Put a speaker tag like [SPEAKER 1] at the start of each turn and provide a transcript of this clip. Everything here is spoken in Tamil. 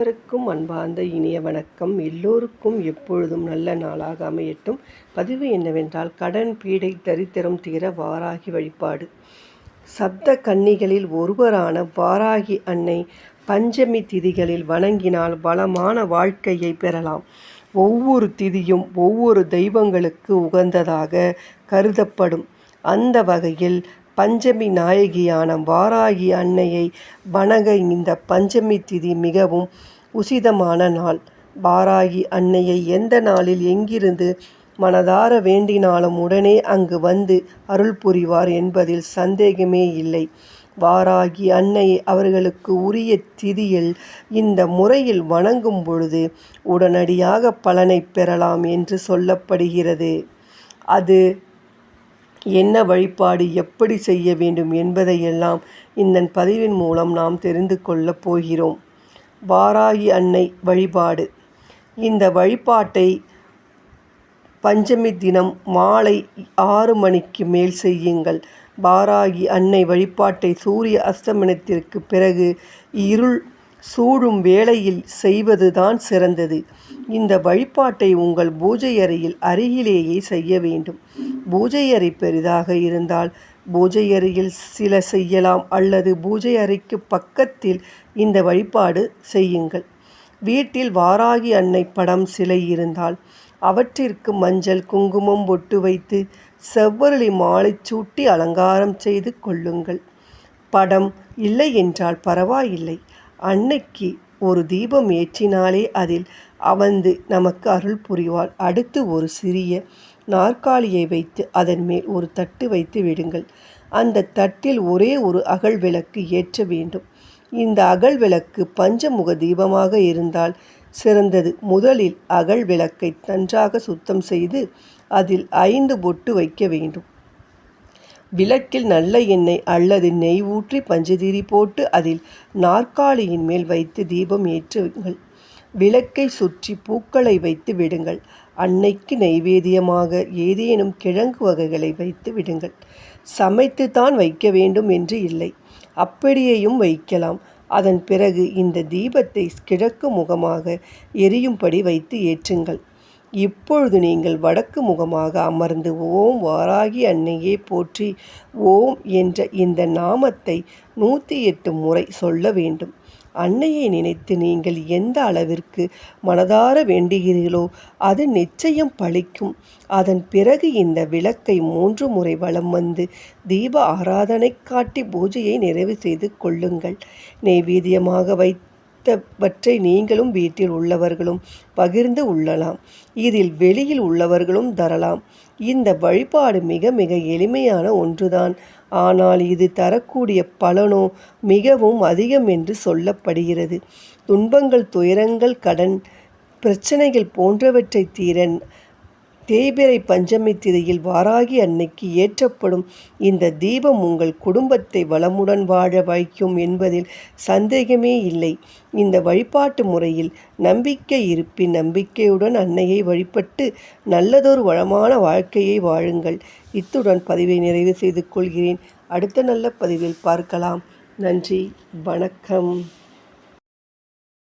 [SPEAKER 1] அனைவருக்கும் அன்பார்ந்த இனிய வணக்கம். எல்லோருக்கும் எப்பொழுதும் நல்ல நாளாக அமையட்டும். பதிவு என்னவென்றால் கடன் பீடை தரித்திரம் தீர வாராகி வழிபாடு. சப்த கன்னிகளில் ஒருவரான வாராகி அன்னை பஞ்சமி திதிகளில் வணங்கினால் வளமான வாழ்க்கையை பெறலாம். ஒவ்வொரு திதியும் ஒவ்வொரு தெய்வங்களுக்கு உகந்ததாக கருதப்படும். அந்த வகையில் பஞ்சமி நாயகியான வாராகி அன்னையை வணங்க இந்த பஞ்சமி திதி மிகவும் உசிதமான நாள். வாராகி அன்னையை எந்த நாளில் எங்கிருந்து மனதார வேண்டினாலும் உடனே அங்கு வந்து அருள் புரிவார் என்பதில் சந்தேகமே இல்லை. வாராகி அன்னை அவர்களுக்கு உரிய திதியில் இந்த முறையில் வணங்கும் பொழுது உடனடியாக பலனை பெறலாம் என்று சொல்லப்படுகிறது. அது என்ன வழிபாடு எப்படி செய்ய வேண்டும் என்பதையெல்லாம் இந்த பதிவின் மூலம் நாம் தெரிந்து கொள்ளப் போகிறோம். வாராகி அன்னை வழிபாடு இந்த வழிபாட்டை பஞ்சமி தினம் மாலை ஆறு மணிக்கு மேல் செய்யுங்கள். வாராகி அன்னை வழிபாட்டை சூரிய அஸ்தமனத்திற்கு பிறகு இருள் சூழும் வேளையில் செய்வதுதான் சிறந்தது. இந்த வழிபாட்டை உங்கள் பூஜை அறையில் அருகிலேயே செய்ய வேண்டும். பூஜை அறை பெரிதாக இருந்தால் பூஜை அறையில் சில செய்யலாம் அல்லது பூஜை அறைக்கு பக்கத்தில் இந்த வழிபாடு செய்யுங்கள். வீட்டில் வாராகி அன்னை படம் சிலை இருந்தால் அவற்றிற்கு மஞ்சள் குங்குமம் பொட்டு வைத்து செவ்வரளி மாலை சூட்டி அலங்காரம் செய்து கொள்ளுங்கள். படம் இல்லை என்றால் பரவாயில்லை அன்னைக்கு ஒரு தீபம் ஏற்றினாலே அதில் அவந்து நமக்கு அருள் புரிவாள். அடுத்து ஒரு சிறிய நாற்காலியை வைத்து அதன் மேல் ஒரு தட்டு வைத்து விடுங்கள். அந்த தட்டில் ஒரே ஒரு அகல் விளக்கு ஏற்ற வேண்டும். இந்த அகல் விளக்கு பஞ்சமுக தீபமாக இருந்தால் சிறந்தது. முதலில் அகல் விளக்கை நன்றாக சுத்தம் செய்து அதில் ஐந்து பொட்டு வைக்க வேண்டும். விளக்கில் நல்ல எண்ணெய் அல்லது நெய் ஊற்றி பஞ்சதிரி போட்டு அதில் நாற்காலியின் மேல் வைத்து தீபம் ஏற்றுங்கள். விளக்கை சுற்றி பூக்களை வைத்து விடுங்கள். அன்னைக்கு நைவேத்தியமாக ஏதேனும் கிழங்கு வகைகளை வைத்து விடுங்கள். சமைத்து தான் வைக்க வேண்டும் என்று இல்லை. அப்படியேயும் வைக்கலாம். அதன் பிறகு இந்த தீபத்தை கிழக்கு முகமாக எரியும்படி வைத்து ஏற்றுங்கள். இப்பொழுது நீங்கள் வடக்கு முகமாக அமர்ந்து ஓம் வாராகி அன்னையே போற்றி ஓம் என்ற இந்த நாமத்தை நூற்றி எட்டு முறை சொல்ல வேண்டும். அன்னையை நினைத்து நீங்கள் எந்த அளவிற்கு மனதார வேண்டுகிறீர்களோ அது நிச்சயம் பழிக்கும். அதன் பிறகு இந்த விளக்கை மூன்று முறை வலம் வந்து தீப ஆராதனை காட்டி பூஜையை நிறைவு செய்து கொள்ளுங்கள். நெய்வேதியமாக வைத்து வைத்தவற்றை நீங்களும் வீட்டில் உள்ளவர்களும் பகிர்ந்து உள்ளலாம் இதில் வெளியில் உள்ளவர்களும் தரலாம். இந்த வழிபாடு மிக மிக எளிமையான ஒன்றுதான். ஆனால் இது தரக்கூடிய பலனோ மிகவும் அதிகம் என்று சொல்லப்படுகிறது. துன்பங்கள் துயரங்கள் கடன் பிரச்சனைகள் போன்றவற்றை தீரன் தேய்பிரை பஞ்சமி திதியில் வாராகி அன்னைக்கு ஏற்றப்படும் இந்த தீபம் உங்கள் குடும்பத்தை வளமுடன் வாழ வைக்கும் என்பதில் சந்தேகமே இல்லை. இந்த வழிபாட்டு முறையில் நம்பிக்கை இருப்பின் நம்பிக்கையுடன் அன்னையை வழிபட்டு நல்லதொரு வளமான வாழ்க்கையை வாழுங்கள். இத்துடன் பதிவை நிறைவு செய்து கொள்கிறேன். அடுத்த நல்ல பதிவில் பார்க்கலாம். நன்றி வணக்கம்.